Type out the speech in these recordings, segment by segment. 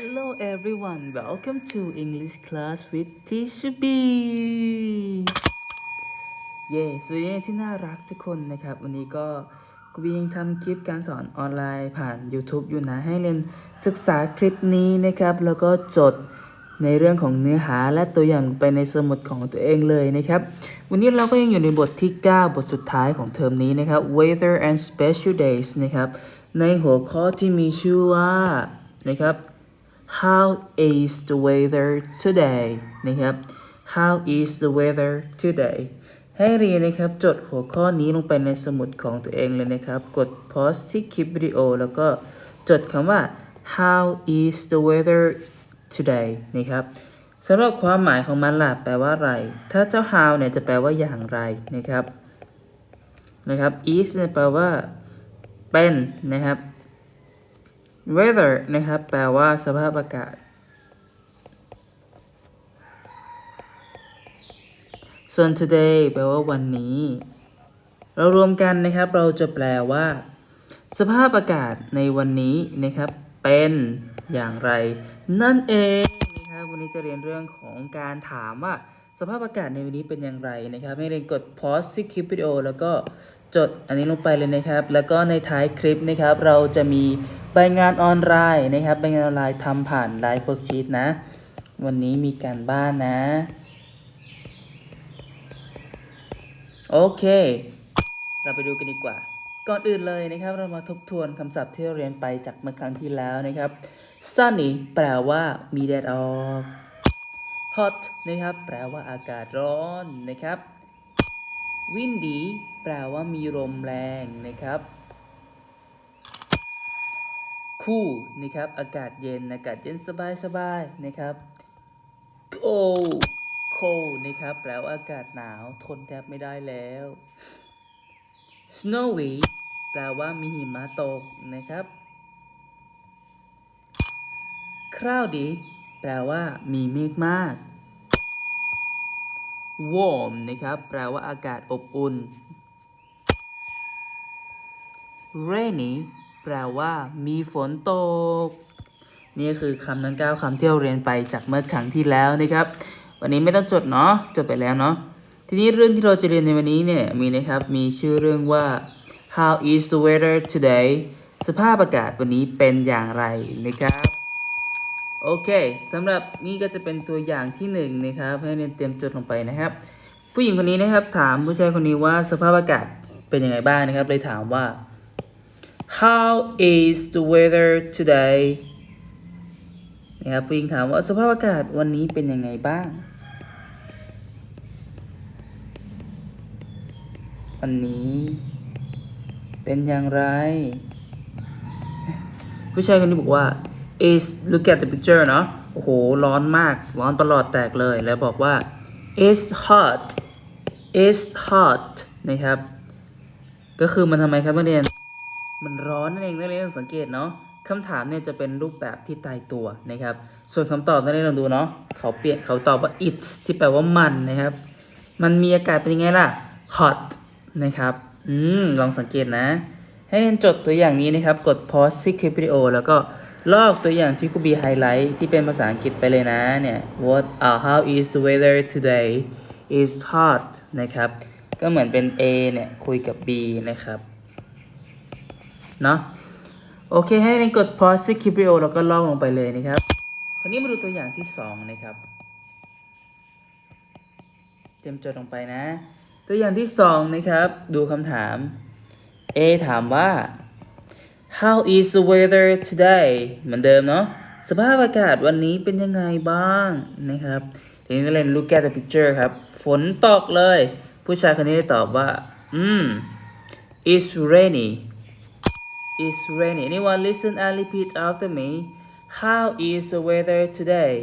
Hello everyone welcome to English class with Teacher B เย้สวัสดีที่น่ารักทุกคนนะครับ วันนี้ก็กูบียังทำคลิปการสอนออนไลน์ผ่าน YouTube อยู่นะ ให้เรียนศึกษาคลิปนี้นะครับ แล้วก็จดในเรื่องของเนื้อหาและตัวอย่างไปในสมุดของตัวเองเลยนะครับ วันนี้เราก็ยังอยู่ในบทที่ 9 บทสุดท้ายของเทอมนี้นะครับ Weather and Special Days นะครับ ในหัวข้อที่มีชื่อว่านะครับ How is the weather today นะครับ How is the weather today ให้เรียนนะครับ จดหัวข้อนี้ลงไปในสมุดของตัวเองเลยนะครับ กด pause ที่คลิปวิดีโอ แล้วก็จดคำว่า How is the weather today นะครับสำหรับความหมายของมันล่ะแปลว่าอะไร ถ้าเจ้า how เนี่ยจะแปลว่าอย่างไรนะครับ นะครับ is เนี่ยแปลว่าเป็นนะครับ weather นะครับ แปลว่าสภาพอากาศ ส่วน today แปลว่าวันนี้ เรารวมกันนะครับ เราจะแปลว่า สภาพอากาศในวันนี้นะครับ เป็นอย่างไร นั่นเองนะครับ วันนี้จะเรียนเรื่องของการถามว่า สภาพอากาศในวันนี้เป็นอย่างไรนะครับ ให้เรียนกด pause ที่คลิปวิดีโอแล้วก็จดอันนี้ลงไปเลยนะครับ แล้วก็ในท้ายคลิปนะครับ เราจะมี ใบงานออนไลน์นะครับใบงานออนไลน์ทำผ่านไลฟ์เวิร์กชีตนะ วันนี้มีการบ้านนะ โอเค เราไปดูกันดีกว่า ก่อนอื่นเลยนะครับ เรามาทบทวนคำศัพท์ที่เราเรียนไปจากเมื่อครั้งที่แล้วนะครับ sunny แปลว่ามีแดดออก hot นะครับ แปลว่าอากาศร้อนนะครับ windy แปลว่ามีลมแรงนะครับ cool นะครับ อากาศเย็น อากาศเย็นสบายสบายนะครับ cold cold นะครับ แปลว่าอากาศหนาว ทนแทบไม่ได้แล้ว snowy แปลว่ามีหิมะตกนะครับ cloudy แปลว่ามีเมฆมาก warm นะครับ แปลว่าอากาศอบอุ่น rainy แปลว่า มีฝนตก นี่คือคำทั้งเก้าคำที่เราเรียนไปจากเมื่อครั้งที่แล้วนะครับ วันนี้ไม่ต้องจดเนาะจดไปแล้วเนาะทีนี้เรื่องที่เราจะเรียนในวันนี้เนี่ยมีนะครับมีชื่อเรื่องว่า how is the weather today สภาพอากาศวันนี้เป็นอย่างไรนะครับโอเคสำหรับนี่ก็จะเป็นตัวอย่างที่หนึ่งนะครับให้เรียนเตรียมจดลงไปนะครับ ผู้หญิงคนนี้นะครับถามผู้ชายคนนี้ว่าสภาพอากาศเป็นยังไงบ้างนะครับ เลยถามว่า how is the weather today นะครับผู้หญิงถามว่าสภาพอากาศวันนี้เป็นยังไงบ้าง วันนี้ เป็นอย่างไร ผู้ชายคนนี้บอกว่า is look at the picture เนาะโอ้โห ร้อนมาก ร้อนประหลอดแตกเลย แล้วบอกว่า is hot is hot นะครับ ก็คือมันทำไมครับนักเรียน มันร้อนนั่นเองนักเรียนต้องสังเกตเนาะคำถามเนี่ยจะเป็นรูปแบบที่ตายตัวนะครับ ส่วนคำตอบนักเรียนลองดูเนาะเขาเปลี่ยนเขาตอบว่า it's ที่แปลว่ามันนะครับ มันมีอากาศเป็นยังไงล่ะ hot นะครับอืมลองสังเกตนะ ให้เรียนจดตัวอย่างนี้นะครับ กด pause ที่คลิปวิดีโอแล้วก็ลอกตัวอย่างที่ครูบีไฮไลท์ที่เป็นภาษาอังกฤษไปเลยนะเนี่ย what uh, how is the weather today is hot นะครับ ก็เหมือนเป็น A เนี่ย คุยกับ B นะครับ เนาะโอเค ให้เรนกด pause คลิปวิดีโอแล้วก็ลอกลงไปเลยนะครับคราวนี้มาดูตัวอย่างที่สองนะครับ เตรียมจดลงไปนะ ตัวอย่างที่สองนะครับ ดูคำถาม A ถามว่า How is the weather today เหมือนเดิมเนาะสภาพอากาศวันนี้เป็นยังไงบ้างนะครับทีนี้นักเรียน look at the picture ครับ ฝนตกเลย ผู้ชายคนนี้ได้ตอบว่า อืม it's rainy it's rainy anyone listen and repeat after me How is the weather today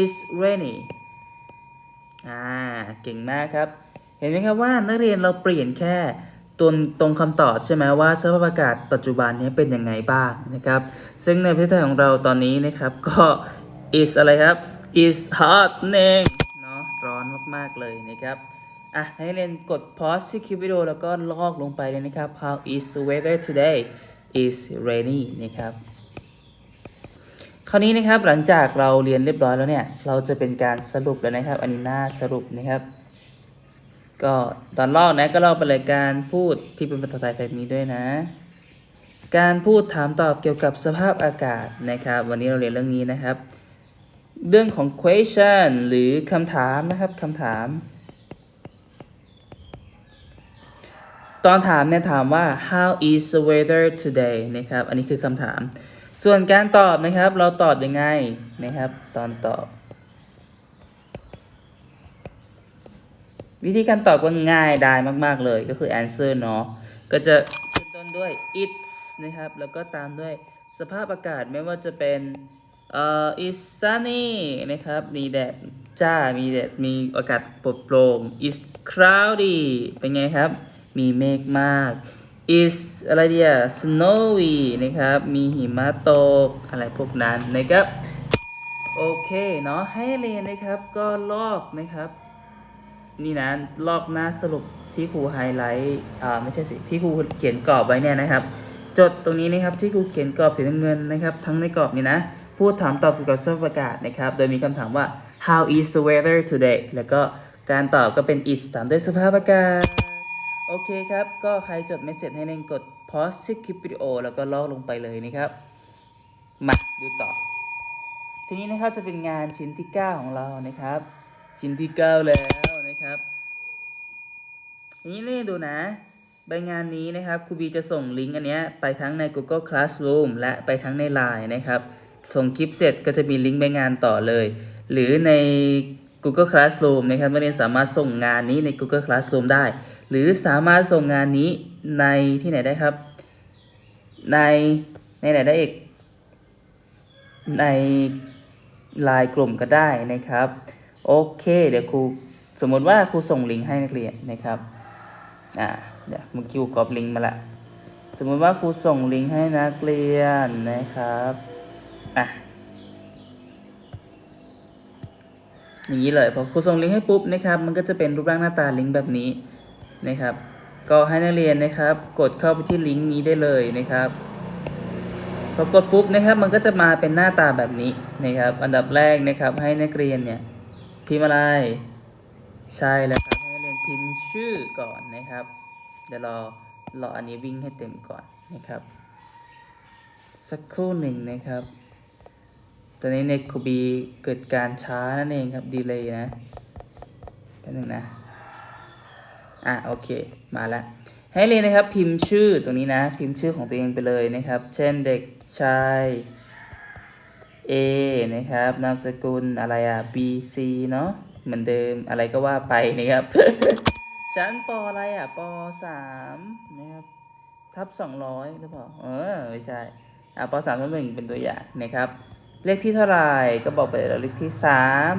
it's rainy อ่า เก่งมากครับ เห็นไหมครับว่านักเรียนเราเปลี่ยนแค่ตรงตรงคำตอบใช่ไหมว่าสภาพอากาศปัจจุบันนี้เป็นยังไงบ้างนะครับ ซึ่งในประเทศไทยของเราตอนนี้นะครับก็ is อะไรครับ is hot นั่นเองเนาะร้อนมาก ๆ เลยนะครับ อะให้เรียนกด pause ที่คลิปวิดีโอแล้วก็ลอกลงไปเลยนะครับ How is the weather today is rainy นะครับ คราวนี้นะครับหลังจากเราเรียนเรียบร้อยแล้วเนี่ย เราจะเป็นการสรุปแล้วนะครับ อันนี้หน้าสรุปนะครับ ก็ตอนลอกนะก็ลอกไปเลยการพูดที่เป็นภาษาไทยแบบนี้ด้วยนะ การพูดถามตอบเกี่ยวกับสภาพอากาศนะครับ วันนี้เราเรียนเรื่องนี้นะครับ เรื่องของ question หรือคำถามนะครับคำถาม ตอนถามเนี่ยถามว่า how is the weather today นะครับ อันนี้คือคำถาม ส่วนการตอบนะครับ เราตอบยังไงนะครับ ตอนตอบ วิธีการตอบก็ง่ายได้มาก ๆ เลยก็คือ answer เนาะก็จะขึ้นต้นด้วย it's นะครับ แล้วก็ตามด้วยสภาพอากาศไม่ว่าจะเป็นเอ่อ it's sunny นะครับ มีแดดจ้า มีแดด มีอากาศปลดโปร่ง it's cloudy เป็นไงครับ มีเมฆมาก is อะไรเดีย snowy นะครับ มีหิมะตก อะไรพวกนั้นนะครับ โอเคเนาะ ให้เรียนนะครับ ก็ลอกนะครับ นี่นะ ลอกหน้าสรุปที่ครูไฮไลท์อ่าไม่ใช่สิ ที่ครูเขียนกรอบไว้เนี่ยนะครับ จดตรงนี้นะครับ ที่ครูเขียนกรอบสีน้ำเงินนะครับ ทั้งในกรอบนี้นะ พูดถามตอบเกี่ยวกับสภาพอากาศนะครับ โดยมีคำถามว่า how is the weather today แล้วก็การตอบก็เป็น is ตามด้วยสภาพอากาศ โอเคครับ ก็ใครจดไม่เสร็จให้เล่นกด pause ที่คลิปวิดีโอแล้วก็ลอกลงไปเลยนะครับ มาดูต่อ ทีนี้นะครับจะเป็นงานชิ้นที่ 9 ของเรานะครับ ชิ้นที่ 9 แล้วนะครับทีนี้เล่ดูนะ ใบงานนี้นะครับครูบีจะส่งลิงก์อันเนี้ยไปทั้งใน Google Classroom และไปทั้งใน Line นะครับ ส่งคลิปเสร็จก็จะมีลิงก์ใบงานต่อเลย หรือใน Google Classroom นะครับนักเรียนสามารถส่งงานนี้ใน Google Classroom ได้ หรือสามารถส่งงานนี้ในที่ไหนได้ครับ ในในไหนได้อีก ในลน์กลุ่มก็ได้นะครับ โอเค เดี๋ยวครูสมมติว่าครูส่งลิงก์ให้นักเรียนนะครับอ่าเดี๋ยวเมื่อกี้ครูกรอบลิงก์มาละสมมติว่าครูส่งลิงก์ให้นักเรียนนะครับอะอย่างนี้เลยพอครูส่งลิงก์ให้ปุ๊บนะครับ มันก็จะเป็นรูปร่างหน้าตาลิงก์แบบนี้ นะครับ ก็ให้นักเรียนนะครับ กดเข้าไปที่ลิงก์นี้ได้เลยนะครับพอกดปุ๊บนะครับ มันก็จะมาเป็นหน้าตาแบบนี้นะครับ อันดับแรกนะครับ ให้นักเรียนเนี่ยพิมพ์อะไรใช่แล้วครับให้นักเรียนพิมพ์ชื่อก่อนนะครับ เดี๋ยวรอรออันนี้วิ่งให้เต็มก่อนนะครับ สักครู่หนึ่งนะครับตอนนี้ในคูบีเกิดการช้านั่นเองครับดีเลยนะแป๊บนึงนะ อะโอเคมาแล้วให้เรียนนะครับพิมพ์ชื่อตรงนี้นะ พิมพ์ชื่อของตัวเองไปเลยนะครับ เช่นเด็กชาย A นะครับนามสกุลอะไรอะ B C เนาะเหมือนเดิมอะไรก็ว่าไปนะครับชั้นปออะไรอะปสามนะครับทับสองร้อยหรือเปล่าเออไม่ใช่อะปสามทับหนึ่งเป็นตัวอย่างนะครับ เลขที่เท่าไหร่ก็บอกไปเลยเลขที่สาม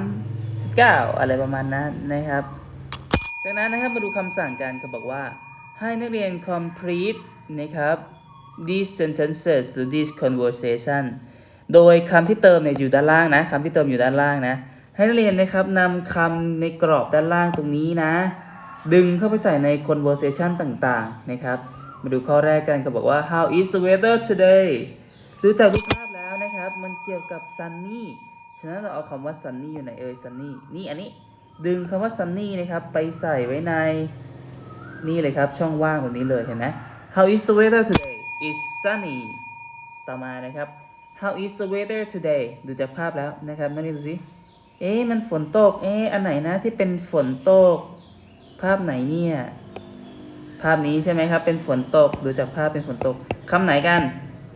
สิบเก้าอะไรประมาณนั้นนะครับ จากนั้นนะครับมาดูคำสั่งกันเขาบอกว่า ให้นักเรียน complete นะครับ these sentences หรือ these conversation โดยคำที่เติมเนี่ยอยู่ด้านล่างนะคำที่เติมอยู่ด้านล่างนะ ให้นักเรียนนะครับนำคำในกรอบด้านล่างตรงนี้นะ ดึงเข้าไปใส่ใน conversation ต่างๆนะครับ มาดูข้อแรกกันเขาบอกว่า how is the weather today ดูจากรูปภาพแล้วนะครับ มันเกี่ยวกับ sunny ฉะนั้นเราเอาคำว่า sunny อยู่ไหนเอ่ย sunny นี่อันนี้ ดึงคำว่า sunny นะครับ ไปใส่ไว้ในนี่เลยครับ ช่องว่างตรงนี้เลยเห็นไหม How is the weather today It's sunny ต่อมานะครับ How is the weather today ดูจากภาพแล้วนะครับนักเรียนดูสิ เอ๊ะมันฝนตก เอ๊ะอันไหนนะที่เป็นฝนตก ภาพไหนเนี่ย ภาพนี้ใช่ไหมครับ เป็นฝนตก ดูจากภาพเป็นฝนตกคำไหนกัน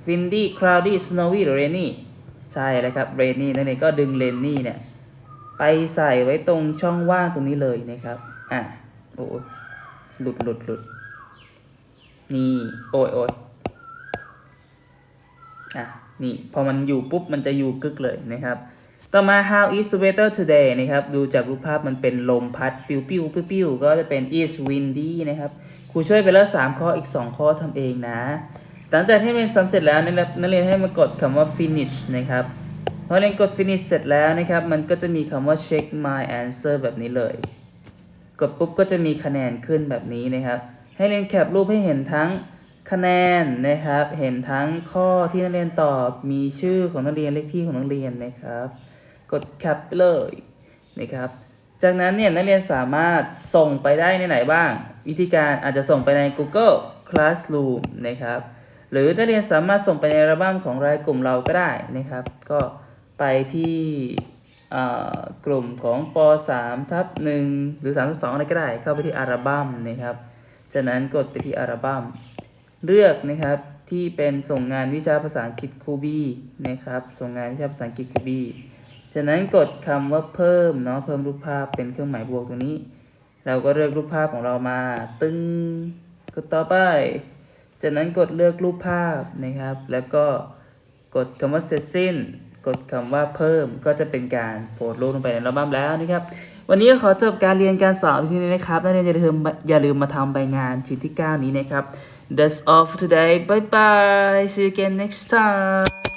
windy cloudy snowy หรือ rainy ใช่แล้วครับ rainy นั่นเองก็ดึง rainy เนี่ย ไปใส่ไว้ตรงช่องว่างตรงนี้เลยนะครับ อะ โอ้ยหลุดหลุดหลุด นี่ โอ้ยโอ้ยอะ นี่ พอมันอยู่ปุ๊บ มันจะอยู่กึกเลยนะครับ ต่อมา how is the weather today นะครับ ดูจากรูปภาพมันเป็นลมพัด ปิวปิวปิวปิวก็จะเป็น is windy นะครับ ครูช่วยไปแล้ว 3 ข้อ อีก 2 ข้อทำเองนะ หลังจากที่เรียนซ้ำเร็จแล้วนักเรียนนักเรียนให้มากดคำว่า finish นะครับ พอเรียนกด finish เสร็จแล้วนะครับ มันก็จะมีคำว่า check my answer แบบนี้เลย กดปุ๊บก็จะมีคะแนนขึ้นแบบนี้นะครับ ให้เรียนแคปรูปให้เห็นทั้งคะแนนนะครับ เห็นทั้งข้อที่นักเรียนตอบ มีชื่อของนักเรียนเลขที่ของนักเรียนนะครับ กดแคปไปเลยนะครับ จากนั้นเนี่ยนักเรียนสามารถส่งไปได้ในไหนบ้าง วิธีการอาจจะส่งไปใน Google Classroom นะครับ หรือนักเรียนสามารถส่งไปในอัลบั้มของรายกลุ่มเราก็ได้นะครับ ก็ ไปที่กลุ่มของป .3 ทับ1หรือ3ทับ2อะไรก็ได้ เข้าไปที่อัลบั้มนะครับจากนั้นกดไปที่อัลบั้มเลือกนะครับที่เป็นส่งงานวิชาภาษาอังกฤษคูบีนะครับ ส่งงานวิชาภาษาอังกฤษคูบีจากนั้นกดคำว่าเพิ่มเนาะเพิ่มรูปภาพเป็นเครื่องหมายบวกตรงนี้ เราก็เลือกรูปภาพของเรามา ตึงกดต่อไป จากนั้นกดเลือกรูปภาพนะครับ แล้วก็กดคำว่าเสร็จสิ้น กดคำว่าเพิ่มก็จะเป็นการโพสต์รูปลงไปในอัลบั้มแล้วนะครับ วันนี้ก็ขอจบการเรียนการสอนที่นี้นะครับนักเรียนอย่าลืมอย่าลืมมาทำใบงานชิ้นที่ 9 นี้นะครับ That's all for today bye bye see you again next time